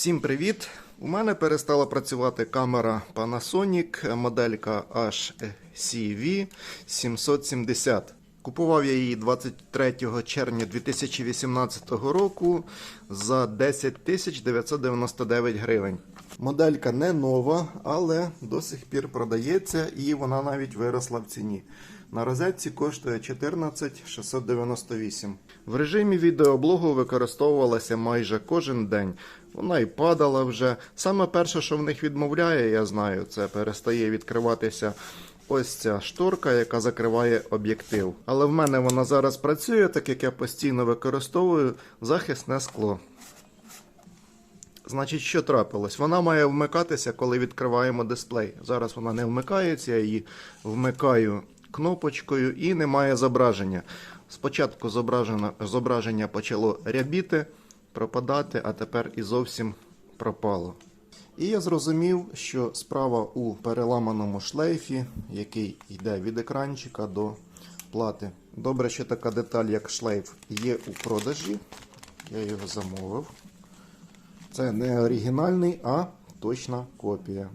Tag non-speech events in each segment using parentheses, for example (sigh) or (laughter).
Всім привіт! У мене перестала працювати камера Panasonic, моделька HCV 770. Купував я її 23 червня 2018 року за 10 999 гривень. Моделька не нова, але до сих пір продається і вона навіть виросла в ціні. На розетці коштує 14 698. В режимі відеоблогу використовувалася майже кожен день. Вона і падала вже. Саме перше, що в них відмовляє, я знаю, це перестає відкриватися ось ця шторка, яка закриває об'єктив. Але в мене вона зараз працює, так як я постійно використовую захисне скло. Значить, що трапилось? Вона має вмикатися, коли відкриваємо дисплей. Зараз вона не вмикається, я її вмикаю кнопочкою і немає зображення. Спочатку зображення, зображення почало рябіти, пропадати, а тепер і зовсім пропало. І я зрозумів, що справа у переламаному шлейфі, який йде від екранчика до плати. Добре, що така деталь, як шлейф, є у продажі. Я його замовив. Це не оригінальний, а точна копія.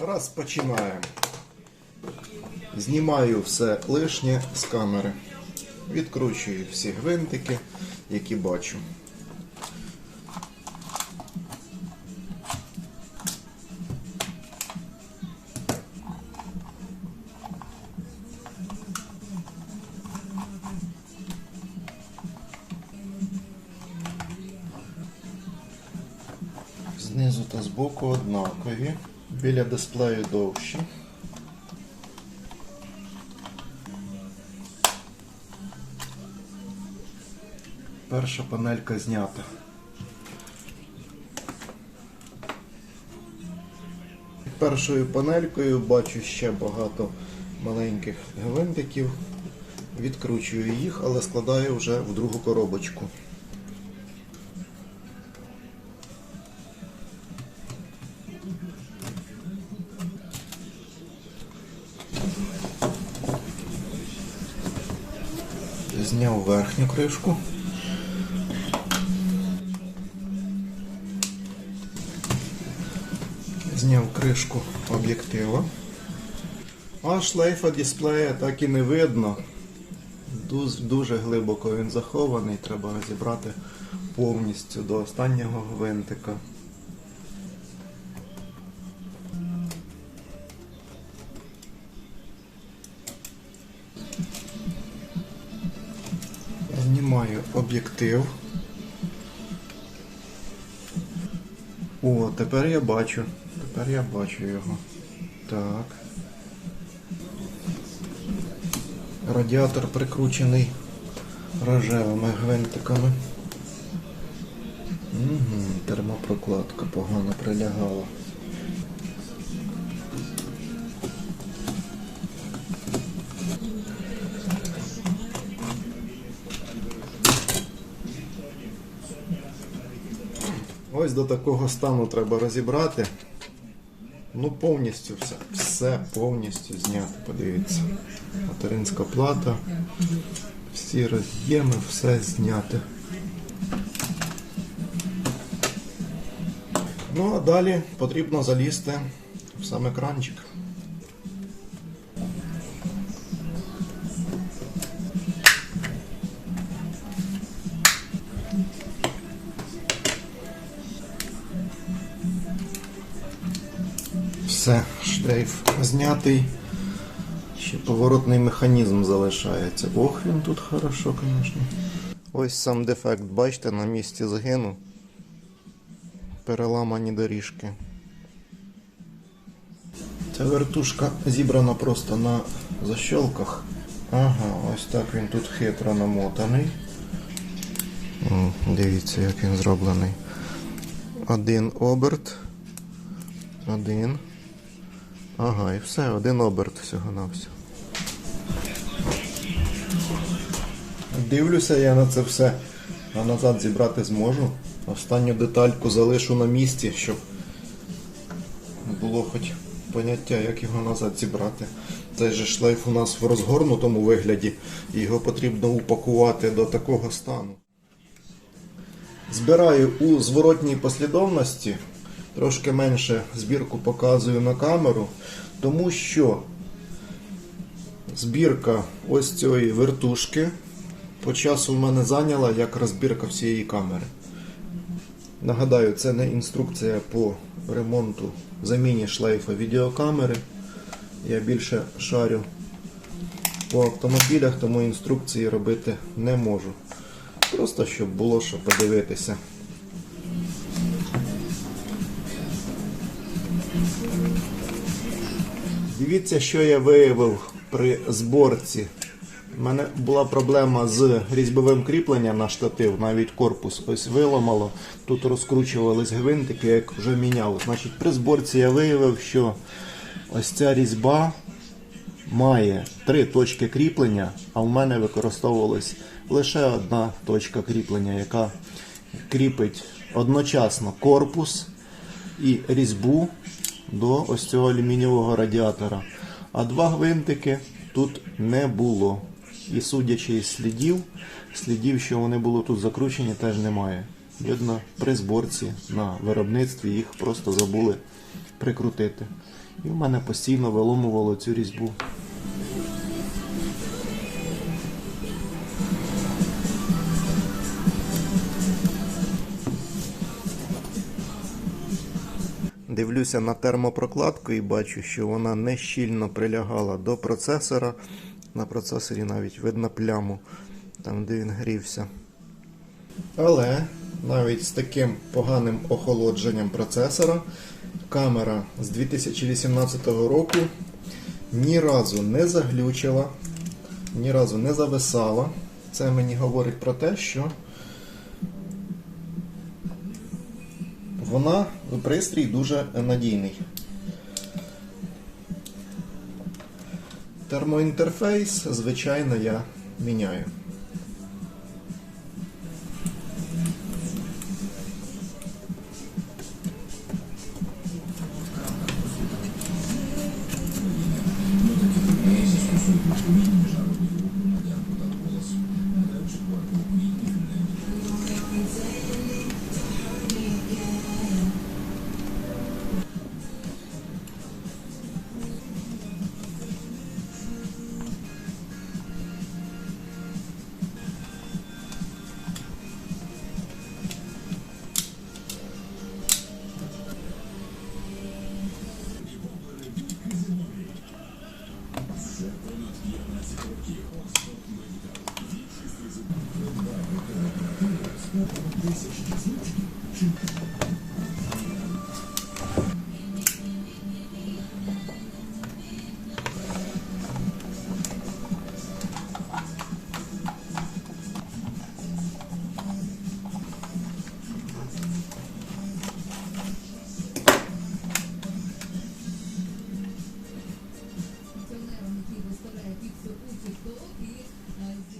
Розпочинаємо. Знімаю все лишнє з камери. Відкручую всі гвинтики, які бачу. Знизу та збоку однакові. Біля дисплею довші. Перша панелька знята. Першою панелькою бачу ще багато маленьких гвинтиків. Відкручую їх, але складаю вже в другу коробочку. Зняв верхню кришку. Зняв кришку об'єктива. А шлейфа дисплея так і не видно. Дуже, дуже глибоко він захований, треба розібрати повністю до останнього гвинтика. Знімаю об'єктив. О, тепер я бачу. Тепер я бачу його. Так. Радіатор прикручений рожевими гвинтиками. Угу, термопрокладка погано прилягала. Ось до такого стану треба розібрати. Ну, повністю все. Все повністю знято. подивіться. Материнська плата, всі роз'єми, все зняте. Ну, а далі потрібно залізти в сам екранчик. Все, шлейф знятий. Ще поворотний механізм залишається. Ох, він тут хорошо, звісно. Ось сам дефект, бачите, на місці згину. Переламані доріжки. Ця вертушка зібрана просто на защолках. Ага, ось так він тут хитро намотаний. Дивіться, як він зроблений. Один оберт. Один. Ага, і все, один оберт всього на все. Дивлюся я на це все, а назад зібрати зможу. Останню детальку залишу на місці, щоб було хоч поняття, як його назад зібрати. Цей же шлейф у нас в розгорнутому вигляді, і його потрібно упакувати до такого стану. Збираю у зворотній послідовності, трошки менше збірку показую на камеру, тому що збірка ось цієї вертушки по часу в мене зайняла як розбірка всієї камери. Нагадаю, це не інструкція по ремонту заміні шлейфа відеокамери. Я більше шарю по автомобілях, тому інструкції робити не можу. Просто щоб було що подивитися. Дивіться, що я виявив при зборці. У мене була проблема з різьбовим кріпленням на штатив, навіть корпус ось виламало. Тут розкручувались гвинтики, як вже міняв. Значить, при зборці я виявив, що ось ця різьба має три точки кріплення, а в мене використовувалась лише одна точка кріплення, яка кріпить одночасно корпус і різьбу до ось цього алюмінієвого радіатора. А два гвинтики тут не було. І судячи із слідів, слідів, що вони були тут закручені, теж немає. Видно, при зборці на виробництві їх просто забули прикрутити. І в мене постійно виломувало цю різьбу. Дивлюся на термопрокладку і бачу, що вона не щільно прилягала до процесора. На процесорі навіть видно пляму, там де він грівся. Але навіть з таким поганим охолодженням процесора камера з 2018 року ні разу не заглючила, ні разу не зависала. Це мені говорить про те, що вона пристрій дуже надійний. Термоінтерфейс, звичайно, я міняю.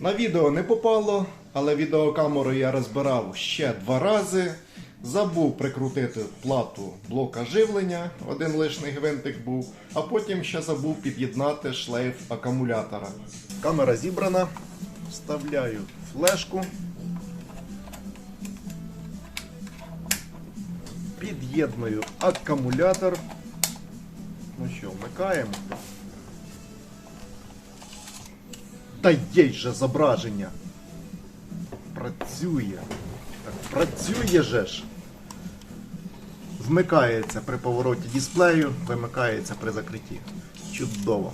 На відео не попало, але відеокамеру я розбирав ще два рази. Забув прикрутити плату блока живлення, один лишний гвинтик був, а потім ще забув під'єднати шлейф акумулятора. Камера зібрана, вставляю флешку. Під'єдную акумулятор. Ну що, вмикаємо. Та є же зображення. Працює. Так, працює же ж. Вмикається при повороті дисплею, вимикається при закритті. Чудово.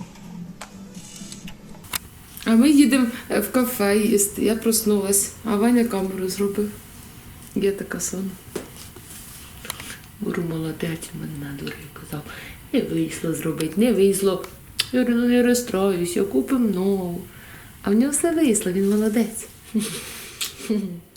А ми їдемо е, в кафе їсти. Я проснулась, а Ваня камеру зробив. Я така сама. Буру молодець мене надурив, казав. Не вийшло зробити, не вийшло. Я говорю, ну не розстраюся, купимо нову. А в нього все вийшло, він молодець. (laughs)